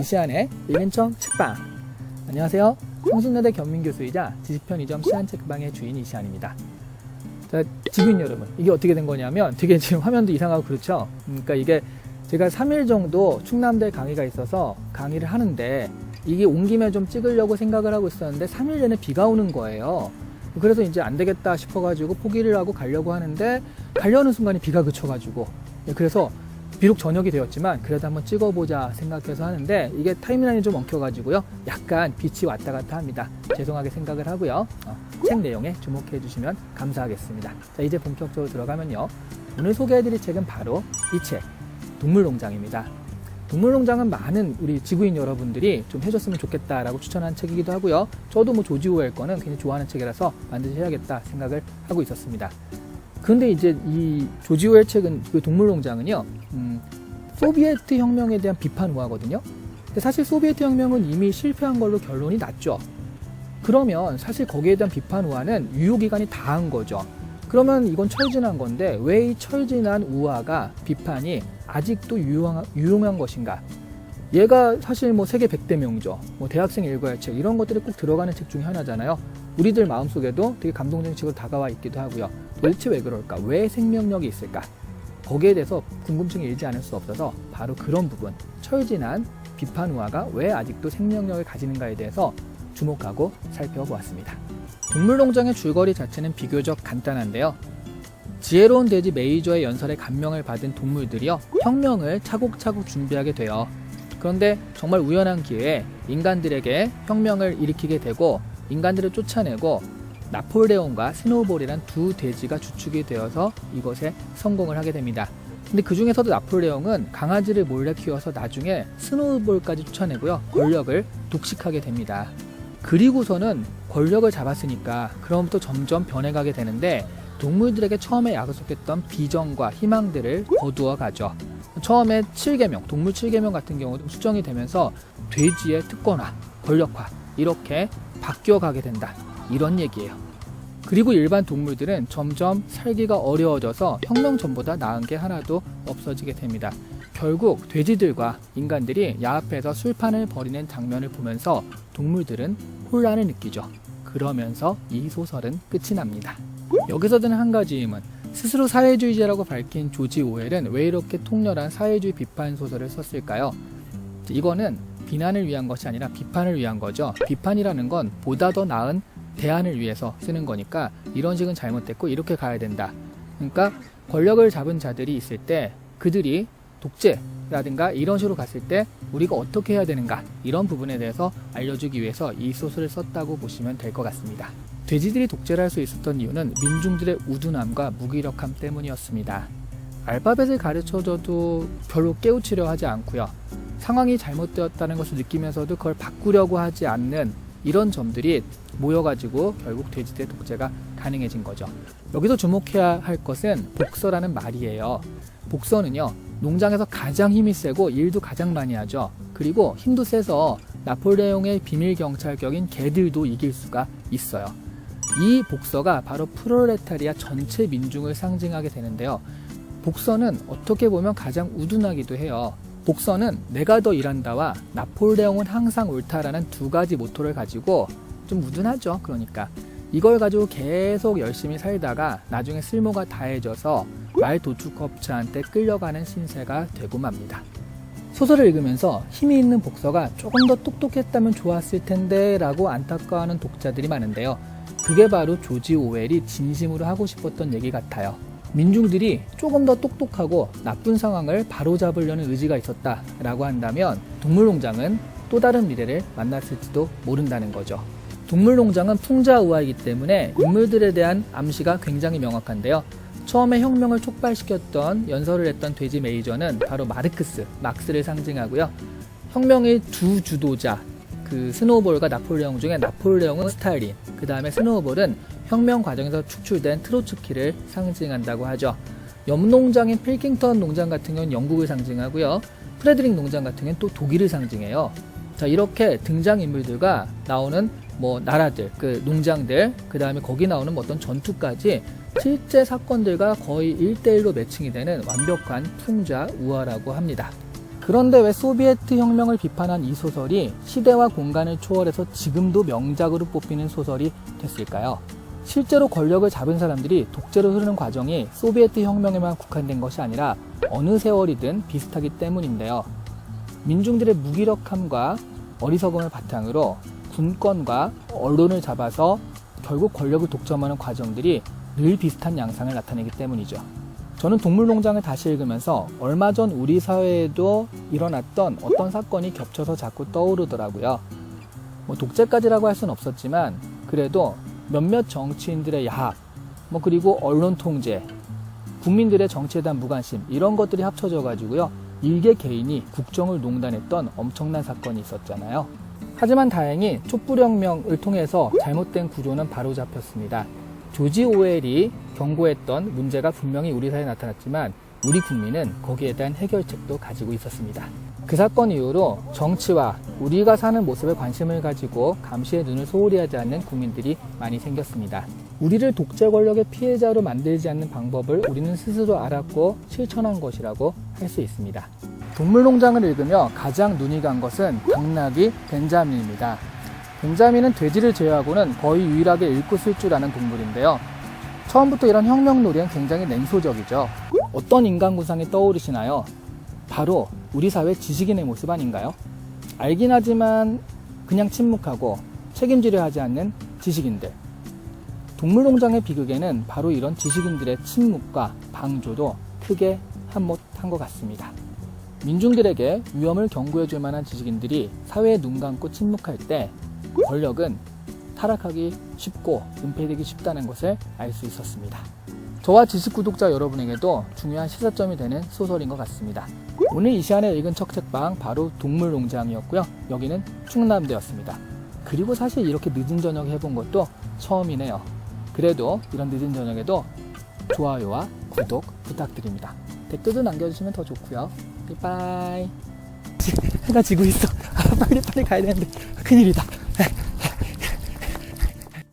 이시안의 일인청 책방. 안녕하세요. 성신여대 견민교수이자 지식편의점 시안책방의 주인 이시안입니다. 자, 지구인 여러분 이게 어떻게 된 거냐면 되게 지금 화면도 이상하고 그렇죠? 그러니까 이게 제가 3일 정도 충남대 강의가 있어서 강의를 하는데 이게 온 김에 좀 찍으려고 생각을 하고 있었는데 3일 내내 비가 오는 거예요. 그래서 이제 안 되겠다 싶어가지고 포기를 하고 가려고 하는데 가려는 순간에 비가 그쳐가지고. 예, 그래서 비록 저녁이 되었지만 그래도 한번 찍어보자 생각해서 하는데 이게 타임라인이 좀 엉켜가지고요. 약간 빛이 왔다 갔다 합니다. 죄송하게 생각을 하고요. 어, 책 내용에 주목해 주시면 감사하겠습니다. 자 이제 본격적으로 들어가면요. 오늘 소개해드릴 책은 바로 이 책 동물농장입니다. 동물농장은 많은 우리 지구인 여러분들이 좀 해줬으면 좋겠다라고 추천한 책이기도 하고요. 저도 뭐 조지 오웰 거는 굉장히 좋아하는 책이라서 반드시 해야겠다 생각을 하고 있었습니다 근데 이제 이 조지 오웰 책은 그 동물농장은요, 음, 소비에트 혁명에 대한 비판 우화거든요. 근데 사실 소비에트 혁명은 이미 실패한 걸로 결론이 났죠. 그러면 사실 거기에 대한 비판 우화는 유효기간이 다 한 거죠. 그러면 이건 철진한 건데 왜 이 철진한 우화가 비판이 아직도 유용한, 유용한 것인가? 얘가 사실 뭐 세계 100대 명저, 뭐 대학생 읽어야 할 책, 이런 것들이 꼭 들어가는 책 중에 하나잖아요. 우리들 마음속에도 되게 감동적인 책으로 다가와 있기도 하고요. 도대체 왜 그럴까? 왜 생명력이 있을까? 거기에 대해서 궁금증이 일지 않을 수 없어서 바로 그런 부분, 철진한 비판 우화가 왜 아직도 생명력을 가지는가에 대해서 주목하고 살펴보았습니다. 동물농장의 줄거리 자체는 비교적 간단한데요. 지혜로운 돼지 메이저의 연설에 감명을 받은 동물들이요 혁명을 차곡차곡 준비하게 돼요. 그런데 정말 우연한 기회에 인간들에게 혁명을 일으키게 되고 인간들을 쫓아내고 나폴레온과 스노우볼이란 두 돼지가 주축이 되어서 이것에 성공을 하게 됩니다. 근데 그 중에서도 나폴레옹은 강아지를 몰래 키워서 나중에 스노우볼까지 쫓아내고요. 권력을 독식하게 됩니다. 그리고서는 권력을 잡았으니까 그럼부터 점점 변해가게 되는데 동물들에게 처음에 약속했던 비전과 희망들을 거두어 가죠. 처음에 7계명, 동물 7계명 같은 경우도 수정이 되면서 돼지의 특권화, 권력화 이렇게 바뀌어 가게 된다. 이런 얘기예요. 그리고 일반 동물들은 점점 살기가 어려워져서 혁명 전보다 나은 게 하나도 없어지게 됩니다. 결국 돼지들과 인간들이 야합해서 술판을 벌이는 장면을 보면서 동물들은 혼란을 느끼죠. 그러면서 이 소설은 끝이 납니다. 여기서 드는 한 가지 의문. 스스로 사회주의자라고 밝힌 조지 오웰은 왜 이렇게 통렬한 사회주의 비판 소설을 썼을까요? 이거는 비난을 위한 것이 아니라 비판을 위한 거죠. 비판이라는 건 보다 더 나은 대안을 위해서 쓰는 거니까 이런 식은 잘못됐고 이렇게 가야 된다. 그러니까 권력을 잡은 자들이 있을 때 그들이 독재라든가 이런 식으로 갔을 때 우리가 어떻게 해야 되는가 이런 부분에 대해서 알려주기 위해서 이 소설을 썼다고 보시면 될 것 같습니다. 돼지들이 독재를 할 수 있었던 이유는 민중들의 우둔함과 무기력함 때문이었습니다. 알파벳을 가르쳐줘도 별로 깨우치려 하지 않고요. 상황이 잘못되었다는 것을 느끼면서도 그걸 바꾸려고 하지 않는 이런 점들이 모여가지고 결국 돼지들의 독재가 가능해진 거죠. 여기서 주목해야 할 것은 복서라는 말이에요. 복서는요, 농장에서 가장 힘이 세고 일도 가장 많이 하죠. 그리고 힘도 세서 나폴레옹의 비밀 경찰격인 개들도 이길 수가 있어요. 이 복서가 바로 프롤레타리아 전체 민중을 상징하게 되는데요. 복서는 어떻게 보면 가장 우둔하기도 해요. 복서는 내가 더 일한다와 나폴레옹은 항상 옳다라는 두 가지 모토를 가지고 좀 우둔하죠. 그러니까 이걸 가지고 계속 열심히 살다가 나중에 쓸모가 다해져서 말 도축업체한테 끌려가는 신세가 되고 맙니다. 소설을 읽으면서 힘이 있는 복서가 조금 더 똑똑했다면 좋았을 텐데 라고 안타까워하는 독자들이 많은데요. 그게 바로 조지 오웰이 진심으로 하고 싶었던 얘기 같아요. 민중들이 조금 더 똑똑하고 나쁜 상황을 바로잡으려는 의지가 있었다라고 한다면 동물농장은 또 다른 미래를 만났을지도 모른다는 거죠. 동물농장은 풍자우화이기 때문에 인물들에 대한 암시가 굉장히 명확한데요. 처음에 혁명을 촉발시켰던 연설을 했던 돼지 메이저는 바로 마르크스, 막스를 상징하고요. 혁명의 두 주도자, 그 스노우볼과 나폴레옹 중에 나폴레옹은 스탈린, 그 다음에 스노우볼은 혁명 과정에서 축출된 트로츠키를 상징한다고 하죠. 염농장인 필킹턴 농장 같은 경우는 영국을 상징하고요. 프레드릭 농장 같은 경우는 또 독일을 상징해요. 자, 이렇게 등장인물들과 나오는 뭐 나라들, 그 농장들, 그 다음에 거기 나오는 뭐 어떤 전투까지 실제 사건들과 거의 1대1로 매칭이 되는 완벽한 풍자 우화라고 합니다. 그런데 왜 소비에트 혁명을 비판한 이 소설이 시대와 공간을 초월해서 지금도 명작으로 뽑히는 소설이 됐을까요? 실제로 권력을 잡은 사람들이 독재로 흐르는 과정이 소비에트 혁명에만 국한된 것이 아니라 어느 세월이든 비슷하기 때문인데요. 민중들의 무기력함과 어리석음을 바탕으로 군권과 언론을 잡아서 결국 권력을 독점하는 과정들이 늘 비슷한 양상을 나타내기 때문이죠. 저는 동물농장을 다시 읽으면서 얼마 전 우리 사회에도 일어났던 어떤 사건이 겹쳐서 자꾸 떠오르더라고요. 뭐 독재까지라고 할 수는 없었지만 그래도 몇몇 정치인들의 야합, 뭐 그리고 언론 통제, 국민들의 정치에 대한 무관심 이런 것들이 합쳐져 가지고요 일개 개인이 국정을 농단했던 엄청난 사건이 있었잖아요. 하지만 다행히 촛불혁명을 통해서 잘못된 구조는 바로 잡혔습니다. 조지 오웰이 경고했던 문제가 분명히 우리 사회에 나타났지만 우리 국민은 거기에 대한 해결책도 가지고 있었습니다. 그 사건 이후로 정치와 우리가 사는 모습에 관심을 가지고 감시의 눈을 소홀히 하지 않는 국민들이 많이 생겼습니다. 우리를 독재 권력의 피해자로 만들지 않는 방법을 우리는 스스로 알았고 실천한 것이라고 할 수 있습니다. 동물농장을 읽으며 가장 눈이 간 것은 당나귀 벤자민입니다. 벤자민은 돼지를 제외하고는 거의 유일하게 읽고 쓸 줄 아는 동물인데요. 처음부터 이런 혁명놀이는 굉장히 냉소적이죠. 어떤 인간 구상이 떠오르시나요? 바로 우리 사회 지식인의 모습 아닌가요? 알긴 하지만 그냥 침묵하고 책임지려 하지 않는 지식인들. 동물농장의 비극에는 바로 이런 지식인들의 침묵과 방조도 크게 한몫한 것 같습니다. 민중들에게 위험을 경고해 줄 만한 지식인들이 사회에 눈 감고 침묵할 때 권력은 타락하기 쉽고 은폐되기 쉽다는 것을 알 수 있었습니다. 저와 지식 구독자 여러분에게도 중요한 시사점이 되는 소설인 것 같습니다. 오늘 이 시간에 읽은 첫 책방 바로 동물농장이었고요. 여기는 충남대였습니다. 그리고 사실 이렇게 늦은 저녁에 해본 것도 처음이네요. 그래도 이런 늦은 저녁에도 좋아요와 구독 부탁드립니다. 댓글도 남겨주시면 더 좋고요. 빠이. 해가 지고 있어. 빨리 빨리 가야 되는데 큰일이다.